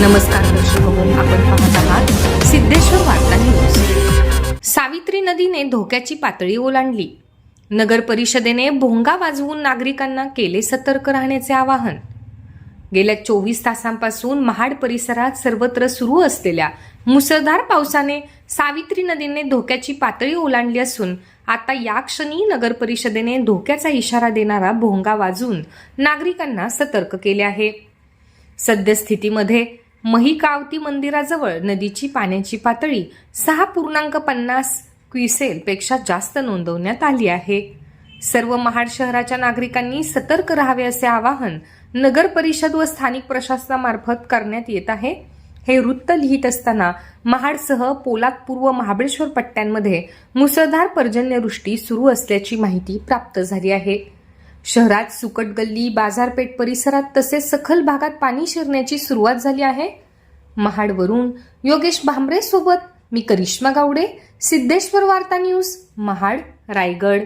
नमस्कार हो, आपण पाहत आहात सिद्धेश्वर वार्ता न्यूज. सावित्री नदीने धोक्याची पातळी ओलांडली. नगर परिषदेने भोंगा वाजवून नागरिकांना केले सतर्क राहण्याचे आवाहन. गेल्या चोवीस तासांपासून महाड परिसरात सर्वत्र सुरू असलेल्या मुसळधार पावसाने सावित्री नदीने धोक्याची पातळी ओलांडली असून आता या क्षणी नगर परिषदेने धोक्याचा इशारा देणारा भोंगा वाजून नागरिकांना सतर्क केले आहे. सद्यस्थितीमध्ये महिकावती मंदिराजवळ नदीची पाण्याची पातळी सहा पूर्णांक पन्नास क्विसेलपेक्षा जास्त नोंदवण्यात आली आहे. सर्व महाड शहराच्या नागरिकांनी सतर्क राहावे असे आवाहन नगर परिषद व स्थानिक प्रशासनामार्फत करण्यात येत आहे. हे वृत्त लिहित असताना महाडसह पोलादपूर व महाबळेश्वर पट्ट्यांमध्ये मुसळधार पर्जन्यवृष्टी सुरू असल्याची माहिती प्राप्त झाली आहे. शहरात सुकट गल्ली बाजारपेठ परिसरात तसेच सखल भागात पाणी शिरण्याची सुरुवात झाली आहे. महाडवरून योगेश भांबरे सोबत मी करिश्मा गावडे सिद्धेश्वर वार्ता न्यूज महाड रायगड.